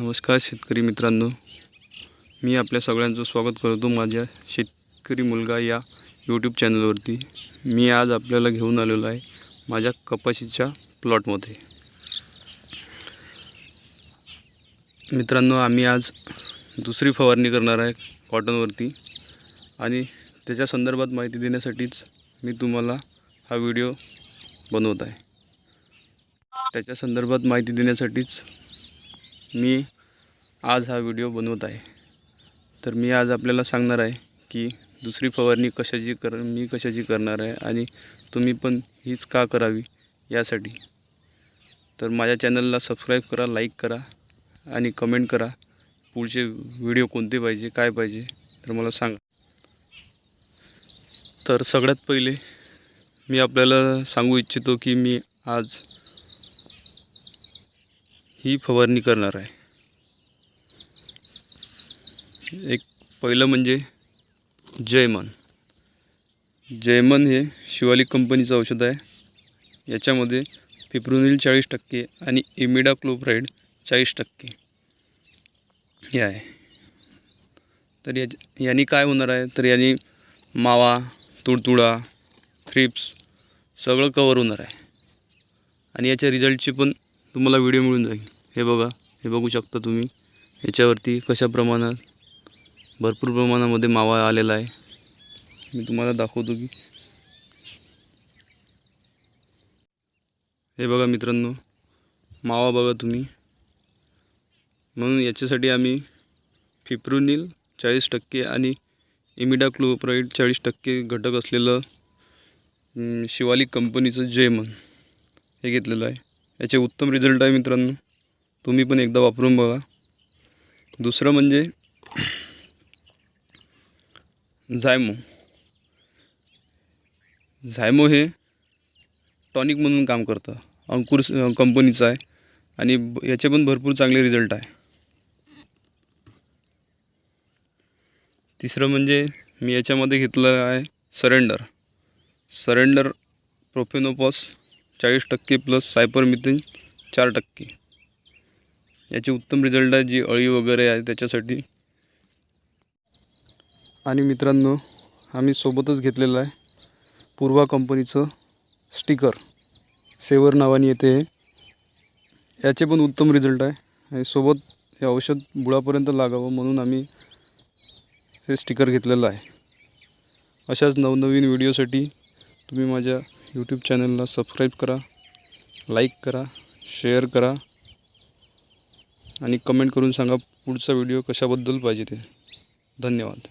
नमस्कार शेतकरी मित्रांनो. मी आपल्या सगळ्यांचं स्वागत करतो माझ्या शेतकरी मुलगा या यूट्यूब चॅनलवरती मी आज आपल्याला घेऊन आलेलो आहे माझ्या कपाशीच्या प्लॉटमध्ये मित्रांनो आम्ही आज दुसरी फवारणी करणार आहे कॉटनवरती आणि त्याच्या संदर्भात माहिती देण्यासाठीच मी तुम्हाला हा व्हिडिओ बनवत आहे. त्याच्या संदर्भात माहिती देण्यासाठीच मी आज हा व्हिडिओ बनवत आहे. तर मी आज आपल्याला सांगणार आहे की दुसरी फवारणी कशाची कर मी कशाची करणार आहे आणि तुम्ही पण हीच का करावी यासाठी. तर माझ्या चॅनलला सबस्क्राईब करा लाईक करा आणि कमेंट करा पुढचे व्हिडिओ कोणते पाहिजे काय पाहिजे तर मला सांगा. तर सगळ्यात पहिले मी आपल्याला सांगू इच्छितो की मी आज ही फवारणी करणार आहे. एक पहिलं म्हणजे जयमन. जयमन हे शिवालिक कंपनीचं औषध आहे. याच्यामध्ये फिप्रोनिल चाळीस टक्के आणि इमिडा क्लोप्राईड चाळीस टक्के हे आहे. तर या यांनी काय होणार आहे? तर यांनी मावा तुडतुडा थ्रिप्स सगळं कवर होणार आहे. आणि याच्या रिझल्टची पण तुम्हाला व्हिडिओ मिळून जाईल. हे बघा हे बघू शकता तुम्ही. याच्यावरती कशा प्रमाणात भरपूर प्रमाणामध्ये मावा आलेला आहे. मी तुम्हाला दाखवतो की. हे बघा मित्रांनो मावा बघा तुम्ही. म्हणून याच्यासाठी आम्ही फिप्रुनिल चाळीस टक्के आणि इमिडाक्लोप्राईड चाळीस टक्के घटक असलेलं शिवालिक कंपनीचं जेमन हे घेतलेलं आहे. याचे उत्तम रिझल्ट आहे मित्रांनो. तुम्ही पण एकदा वापरून बघा. दुसरं म्हणजे झायमो. झायमो हे टॉनिक म्हणून काम करतं. अंकुर कंपनीचं आहे आणि याचे पण भरपूर चांगले रिझल्ट आहे. तिसरं म्हणजे मी याच्यामध्ये घेतलं आहे सरेंडर. सरेंडर प्रोफेनोपॉस चाळीस टक्के प्लस सायपरमिथिन चार टक्के. याचे उत्तम रिझल्ट आहे जी अळी वगैरे आहे त्याच्यासाठी. आणि मित्रांनो आम्ही सोबतच घेतलेलं आहे पूर्वा कंपनीचं स्टिकर सेवर नावाने येते हे. याचे पण उत्तम रिझल्ट आहे. आणि सोबत हे औषध बुळापर्यंत लागावं म्हणून आम्ही हे स्टिकर घेतलेलं आहे. अशाच नवनवीन व्हिडिओसाठी तुम्ही माझ्या यूट्यूब चॅनलला सबस्क्राईब करा लाईक करा शेअर करा. आणि कमेंट करून सांगा पुढचा व्हिडिओ कशाबद्दल पाहिजे ते. धन्यवाद.